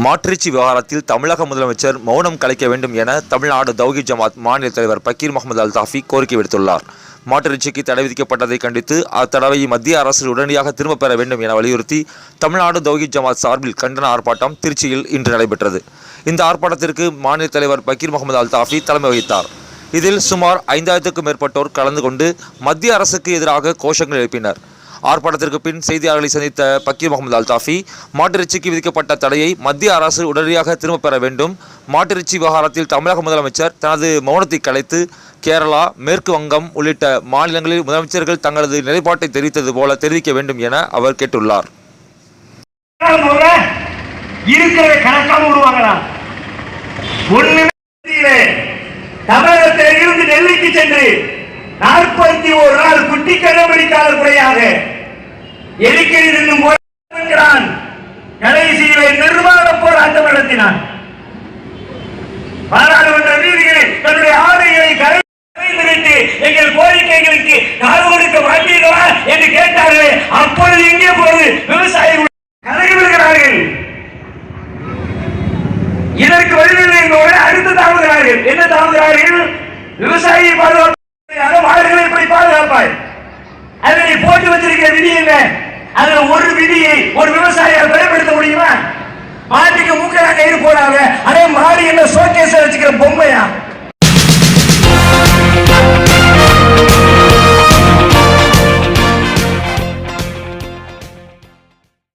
மாற்றுச்சி விவகாரத்தில் தமிழக முதலமைச்சர் மௌனம் கலைக்க வேண்டும் என தமிழ்நாடு தௌஹி ஜமாத் மாநில தலைவர் பக்கீர் முகமது அல்தாஃபி கோரிக்கை விடுத்துள்ளார். மாற்றுச்சிக்கு தடை விதிக்கப்பட்டதை கண்டித்து அத்தடவையை மத்திய அரசு உடனடியாக திரும்பப் பெற வேண்டும் என வலியுறுத்தி தமிழ்நாடு தௌஹி ஜமாத் சார்பில் கண்டன ஆர்ப்பாட்டம் திருச்சியில் இன்று நடைபெற்றது. இந்த ஆர்ப்பாட்டத்திற்கு மாநில தலைவர் பக்கீர் முகமது அல்தாஃபி தலைமை வகித்தார். இதில் சுமார் ஐந்தாயிரத்துக்கும் மேற்பட்டோர் கலந்து கொண்டு மத்திய அரசுக்கு எதிராக கோஷங்கள் எழுப்பினர். ஆர்ப்பாட்டத்திற்கு பின் செய்தியாளர்களை சந்தித்த பக்கீர் முகமது அல்தாஃபி மாட்டிறைச்சிக்கு விதிக்கப்பட்ட தடையை மத்திய அரசு உடனடியாக திரும்பப் பெற வேண்டும். மாட்டிறைச்சி விவகாரத்தில் தமிழக முதலமைச்சர் தனது மௌனத்தை கலைத்து கேரளா மேற்கு வங்கம் உள்ளிட்ட மாநிலங்களில் முதலமைச்சர்கள் தங்களது நிலைப்பாட்டை தெரிவித்தது போல தெரிவிக்க வேண்டும் என அவர் கேட்டுள்ளார். இருக்கிற விடுவாங்களா? ஒண்ணுமே தமிழகத்தில் இருந்து டெல்லிக்கு சென்று நாற்பத்தி ஒரு நாள் குட்டி கண்டுபிடிக்காத குறையாக எரிக்கையில் இருந்தும் போராடுகிறான் கடைசியிலே நிர்வாக போராட்டம் நடத்தினான். பாராளுமன்ற வீதிகளில் தன்னுடைய ஆடைகளை கரை கரைந்துவிட்டு எங்கள் கோரிக்கைகளுக்கு காது கொடுக்க மாட்டீர்களா என்று கேட்டார்களே அப்பொழுது எங்கே போது விவசாயிகள் கலகி விடுகிறார்கள். இதற்கு வழிவில்லை என்பவரை அடுத்து தாங்குகிறார்கள் என்ன தாங்குகிறார்கள் விவசாயியை பாதுகாப்பு அதில் அதுல ஒரு விதியை ஒரு விவசாயியால்